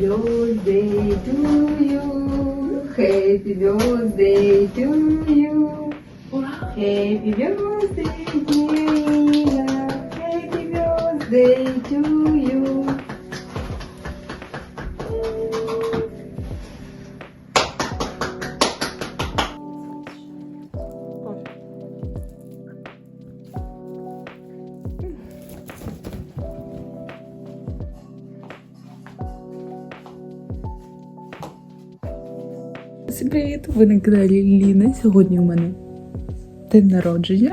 birthday to you. Happy birthday to you. Happy birthday, dear Ina. Happy birthday to you. Ви на каналі Ліна. Сьогодні у мене день народження.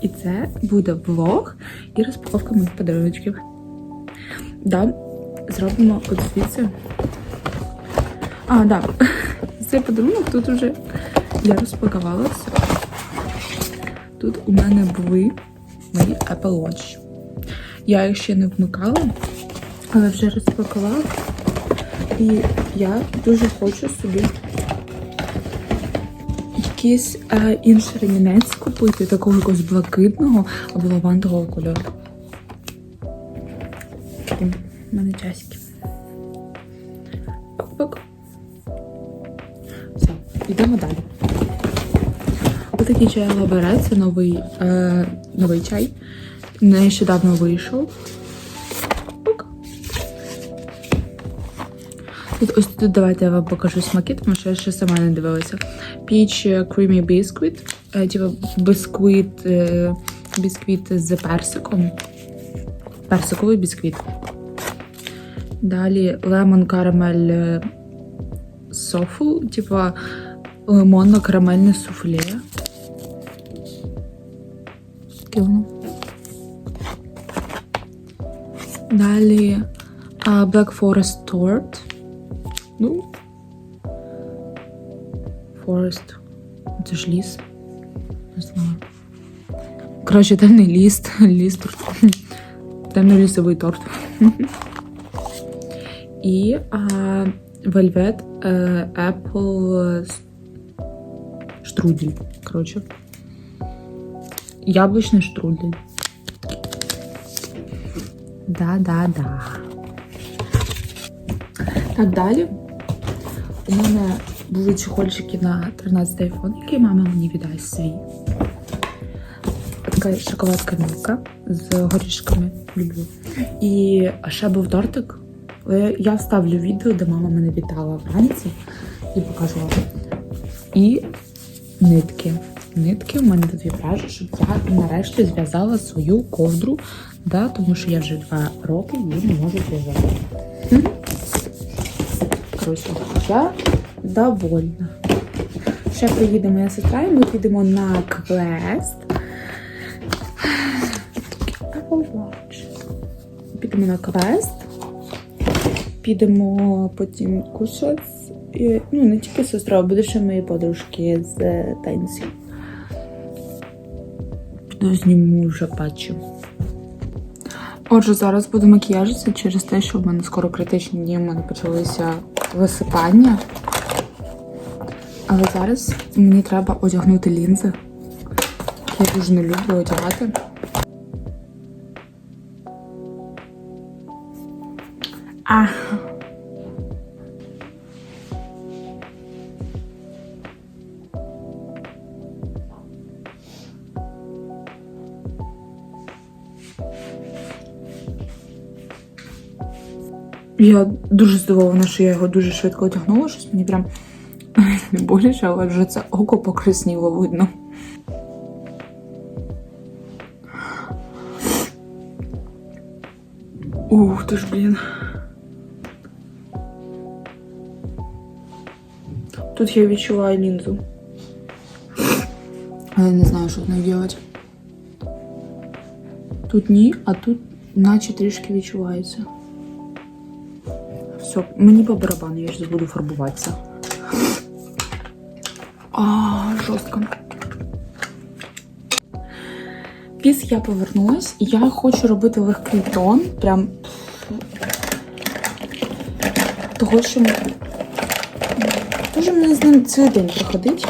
І це буде влог і розпаковка моїх подарунків. Да, зробимо от. А, да. Цей подарунок тут вже я розпакувала все. Тут у мене були мої Apple Watch. Я їх ще не вмикала, але вже розпакувала. І я дуже хочу собі якийсь е, інший ремінець купити, такого якогось блакитного або лавандового кольору. В мене часики. Пак-пак. Все, йдемо далі. Отакий чай лабере, це новий, е, новий чай. Нещодавно вийшов. Ось тут давайте я вам покажу смаки, тому що я ще сама не дивилася. Peach Creamy Biscuit. Е, Типу бісквіт, е, бісквіт з персиком. Персиковий бісквіт. Далі Lemon Caramel Софу, типу лимонно-карамельне суфле. Таке. Далі Black Forest Tort. Ну. Forest. Це ж ліс. Не знаю. Коротше, темний ліс. Ліс торт. Темно-лісовий торт. І а, Velvet е, Apple штрудель. Коротше. Яблучний штрудель. Да-да-да. Так, далі. У мене були чехольчики на 13 iPhone, який мама мені віддасть свій. Така шоколадка мілка з горішками. Люблю. І ще був тортик. Я вставлю відео, де мама мене вітала вранці і покажу вам. І нитки. Нитки у мене тут є щоб я нарешті зв'язала свою ковдру, да, тому що я вже два роки її не можу зв'язати. Коротше, я довольна. Ще приїде моя сестра, і ми підемо на квест. Підемо на квест. Підемо потім кушати. І, ну, не тільки сестра, а буде ще мої подружки з е, танців. Піду зніму вже патчі. Отже, зараз буду макіяжитися через те, що в мене скоро критичні дні, в мене почалися висипання. Але зараз мені треба одягнути лінзи. Я дуже не люблю одягати. А. Я дуже здивована, що я його дуже швидко одягнула, щось мені прям не боляче, але вже це око покрасніло видно. Ух ти ж, блін. Тут я відчуваю лінзу. Але я не знаю, що з нею робити. Тут ні, а тут наче трішки відчувається. Все, мені по барабану, я ж буду фарбуватися. А, жорстко. Піс я повернулась, і я хочу робити легкий тон. Прям того, що дуже мені з ним цілий день проходить.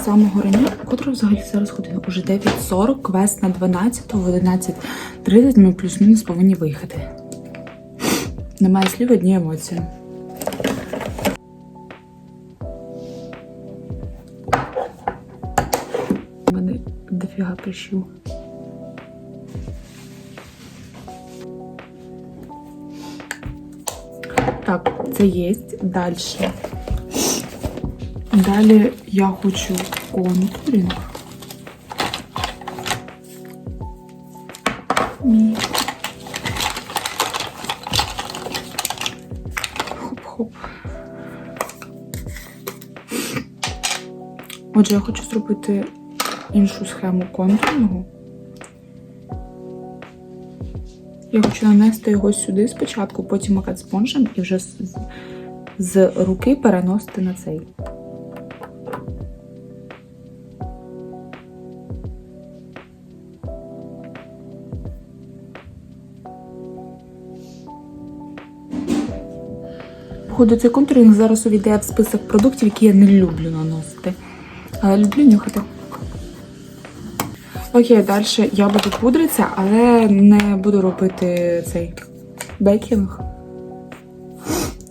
З самого рання, котра взагалі зараз година? Уже 9.40, квест на 12, в 11.30 ми плюс-мінус повинні виїхати. Немає слів, одні емоції. У мене дофіга прищів. Так, це є. Далі. Далі я хочу контуринг. Отже, я хочу зробити іншу схему контурного. Я хочу нанести його сюди спочатку, потім макати спонжем і вже з, з- руки переносити на цей. Походу, цей контуринг зараз увійде в список продуктів, які я не люблю наносити. Люблю нюхати. Окей, далі я буду пудритися, але не буду робити цей бейкінг.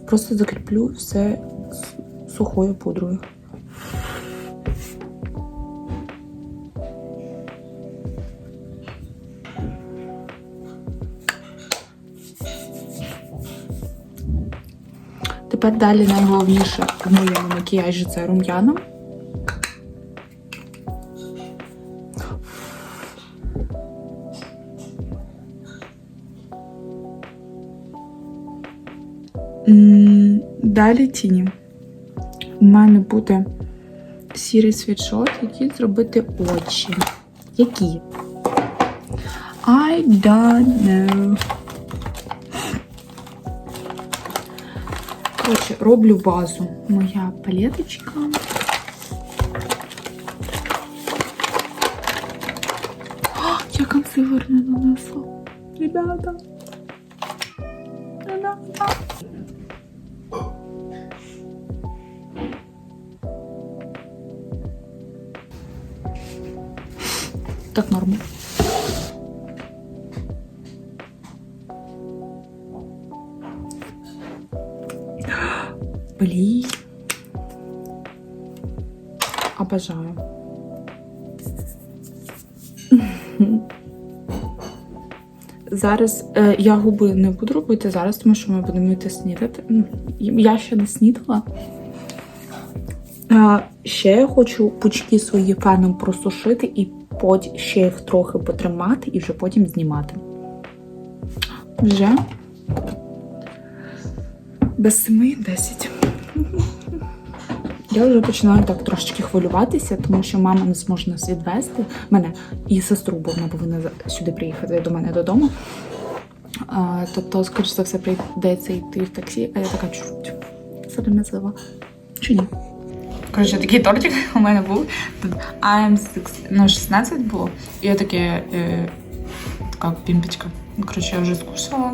Просто закріплю все сухою пудрою. Тепер далі найголовніше в моєму макіяжі це рум'яна. Далі тіні. У мене буде сірий світшот, який зробити очі. Які? I don't know. Коротше, роблю базу. Моя палеточка. О, я консилер не нанесла. Ребята. Ребята. Обожаю. Зараз е, я губи не буду робити зараз, тому що ми будемо йти снідати. Я ще не снідала. А, ще я хочу пучки свої феном просушити і потім ще їх трохи потримати і вже потім знімати. Вже без 7-10. Я вже починаю так трошечки хвилюватися, тому що мама не зможе нас відвести. Мене і сестру, бо вона повинна сюди приїхати до мене додому. А, тобто, скоріш за все, прийдеться йти в таксі, а я така чуть сором'язлива. Чи ні? Коротше, такий тортик у мене був. I'm 6, ну, 16 було. І я таке, е, така пімпочка. Ну, Коротше, я вже скушала.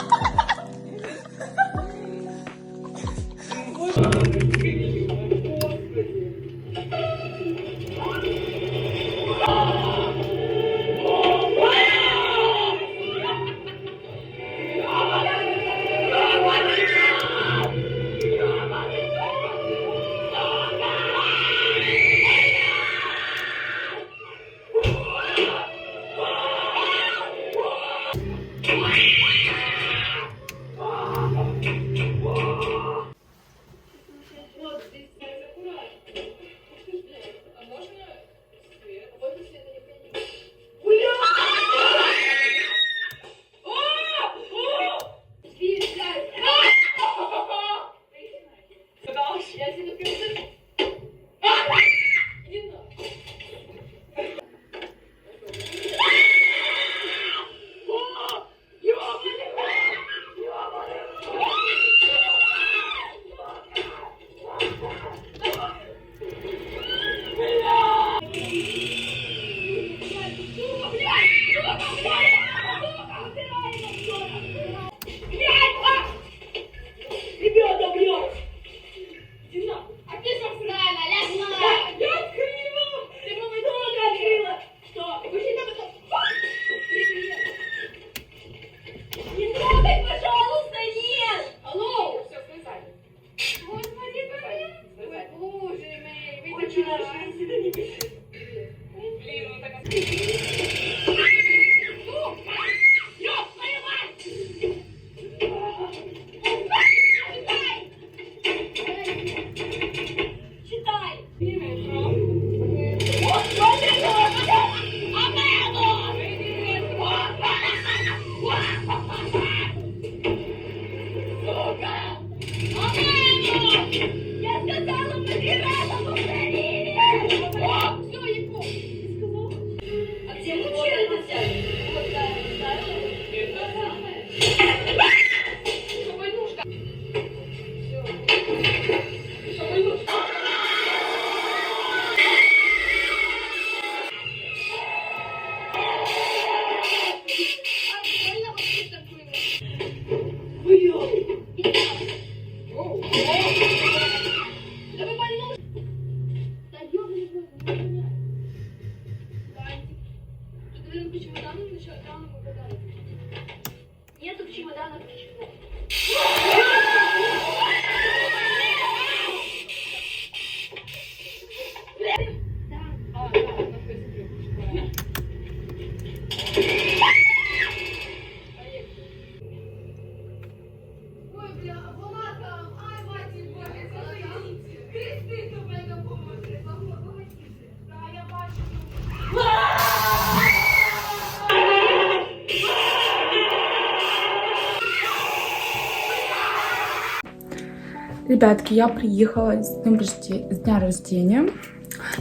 Ребятки, я приїхала з днем рожде- з дня рождения.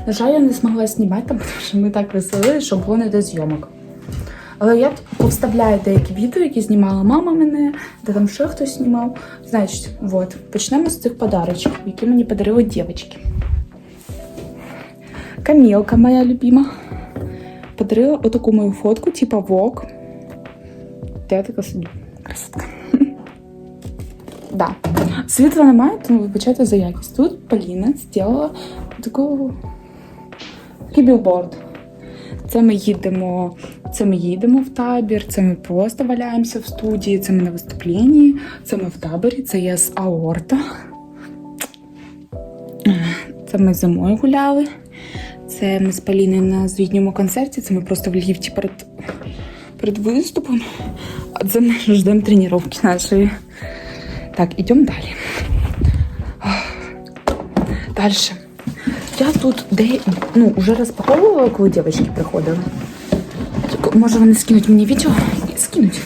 На жаль, я не змогла знімати, тому що ми так веселили, що було не до зйомок. Але я повставляю деякі відео, які знімала мама мене, де там ще хтось знімав. Значить, от, почнемо з цих подарочків, які мені подарили дівчатки. Камілка, моя любима, подарила отаку мою фотку, типа вок. Я така сиджу? Красотка. Да. Світла немає, тому вибачайте за якість. Тут Поліна зробила таку такий білборд. Це ми їдемо, це ми їдемо в табір, це ми просто валяємося в студії, це ми на виступленні, це ми в таборі, це є з аорта. Це ми зимою гуляли. Це ми з Поліною на звітньому концерті, це ми просто в ліфті перед, перед виступом. А це ми ждемо тренування нашої. Так, идем далі. Дальше. Я тут де, ну, уже розпаковувала, коли дівчатки приходили. Так, може вони скинуть мені відео? Скинуть.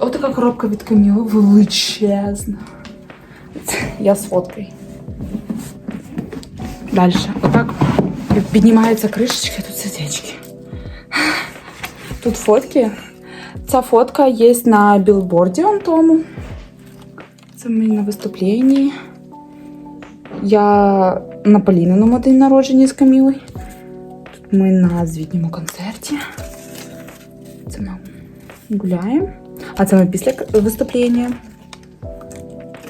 Отака коробка від Каміли величезна. Це Я з фоткою. Далі. Отак піднімається кришечка, тут сердечки. Тут фотки. Ця фотка є на білборді он тому. Ми на виступленні. Я на Поліниному день народження з Камілою. Тут ми на звітньому концерті. Це ми гуляємо. А це ми після виступлення.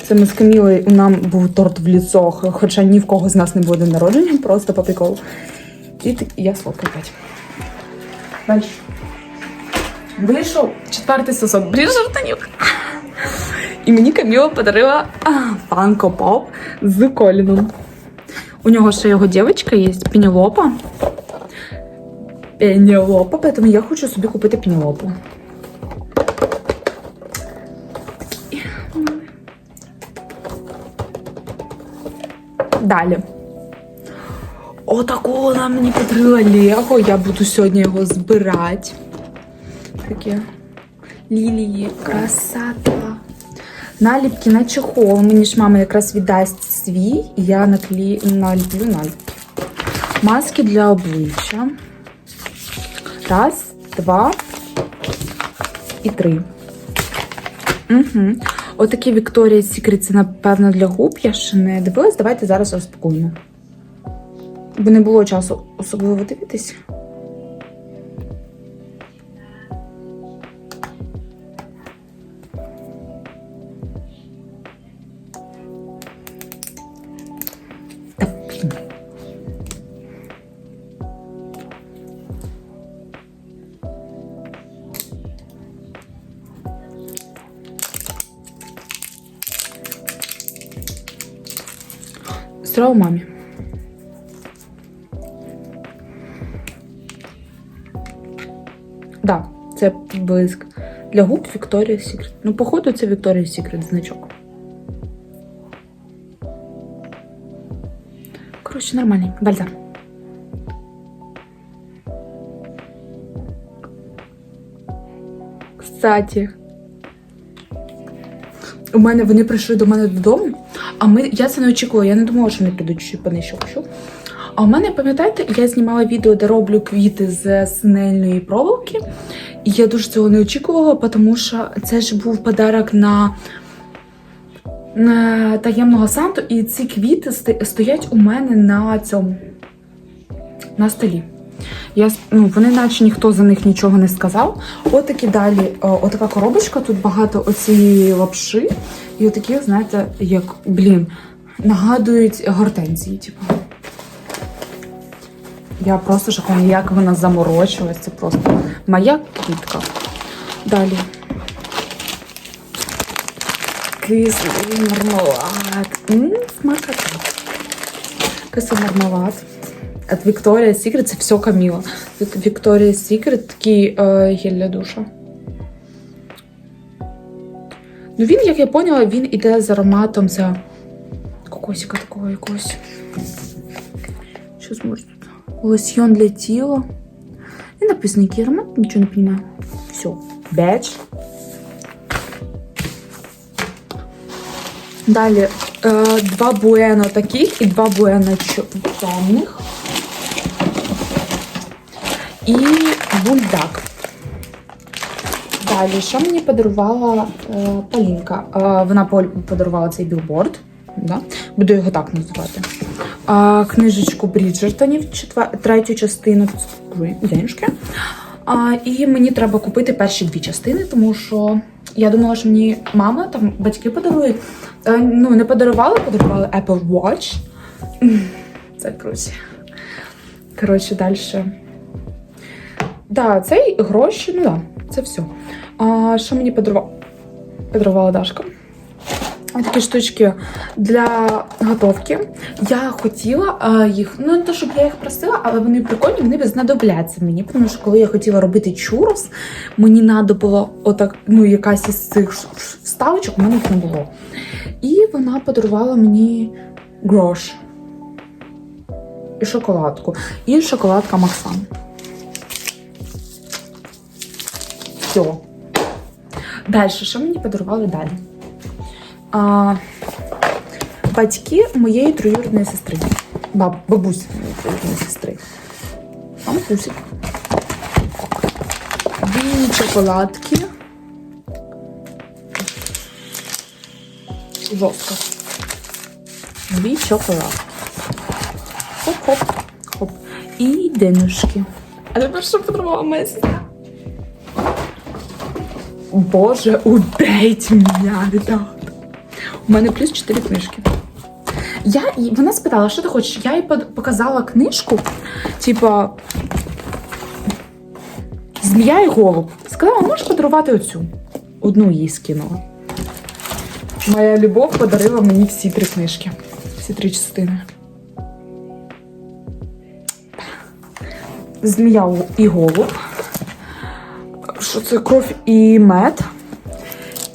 Це ми з Камілою, у нам був торт в ліцох, хоча ні в кого з нас не було день народження, просто по приколу. І я сфоткаю опять. Далі. Вийшов четвертий сезон Бріджертонів. І мені Каміла подарила фанко поп з Коліном. У нього ще його дівчинка є Пенелопа. Пенелопа, тому я хочу собі купити Пенелопу. Далі. Отаку вона мені подарила Лего. Я буду сьогодні його збирати. Таке. Лілії, красота. Наліпки на чехол. Мені ж мама якраз віддасть свій, і я наклі... наліплю наліпки. Маски для обличчя. Раз, два і три. Угу. Отакі Victoria's Secret, це, напевно, для губ. Я ще не дивилась. Давайте зараз розпакуємо. Бо не було часу особливо дивитись. сестра у. Да, це блиск. Для губ Вікторія Сікрет. Ну, походу, це Вікторія Сікрет значок. Коротше, нормальний. Бальзам. Кстати у мене вони прийшли до мене додому, а ми, я це не очікувала, я не думала, що вони прийдуть ще понищу. А у мене, пам'ятаєте, я знімала відео, де роблю квіти з синельної проволоки. І я дуже цього не очікувала, тому що це ж був подарок на, на таємного Санту, і ці квіти стоять у мене на цьому на столі. Я, ну, вони наче ніхто за них нічого не сказав. Отакі далі, о, отака коробочка, тут багато оцієї лапши. І отакі, знаєте, як, блін, нагадують гортензії, типу. Я просто шокована, як вона заморочилась. Це просто моя квітка. Далі. Кислий мармелад. Смакота. Кислий мармелад. От Victoria's Secret це все Каміла. Victoria's Secret такий е, гель для душа. Ну він, як я поняла, він іде з ароматом за кокосика такого якогось. Що зможу тут? Лосьйон для тіла. І написано, який аромат, нічого не розумію. Все. Беч. Далі е, два буено таких і два буено чо- темних. І бульдак. Далі, що мені подарувала е, Полінка? Е, вона подарувала цей білборд. Да? Буду його так називати. А, книжечку Бріджертонів, третю частину денежки. А, і мені треба купити перші дві частини, тому що я думала, що мені мама там батьки подарують. Е, ну, не подарували, подарували Apple Watch. Це круто. Коротше, далі. Да, це й гроші, ну да, це все. А що мені подарувала? Подарувала Дашка. Такі штучки для готовки. Я хотіла а, їх, ну не те, щоб я їх просила, але вони прикольні, вони знадобляться мені. Тому що коли я хотіла робити чурос, мені треба було отак, ну, якась із цих вставочок, у мене їх не було. І вона подарувала мені грош. І шоколадку. І шоколадка Максан. Все. Далі, що мені подарували далі? А, батьки моєї троюрідної сестри. Баб, бабусі моєї троюрідної сестри. Мамусик. Дві шоколадки. Жорстко. Дві шоколадки. Хоп-хоп. Хоп. І денежки. А тепер що подарувала моя сестра? Боже, убейте мене, ребята. У мене плюс 4 книжки. Я, вона спитала, що ти хочеш? Я їй показала книжку, типа Змія і голуб. Сказала, можеш подарувати оцю. Одну їй скинула. Моя любов подарила мені всі три книжки. Всі три частини. Змія і голуб. Що це кров і мед.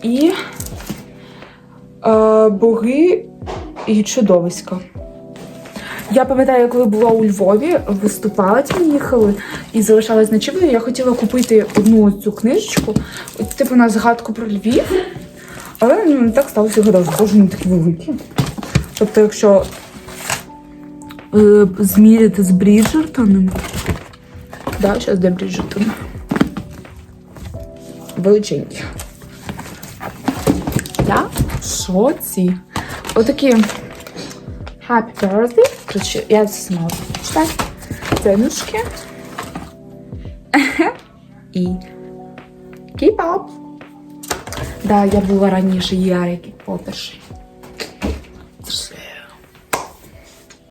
І е, боги і чудовиська. Я пам'ятаю, коли була у Львові, виступала ті їхали і залишалась ночівлею. Я хотіла купити одну цю книжечку, типу на згадку про Львів. Але ну, не так сталося гадав, боже, вони такі великі. Тобто, якщо е, зміряти з Бріджертоном. Да, зараз де Бріджертон. Величенькі. Я в шоці. Отакі Happy birthday. Короче, я це сама читаю. Ценушки. І keep up. Да, я була раніше Ярик Поттерші.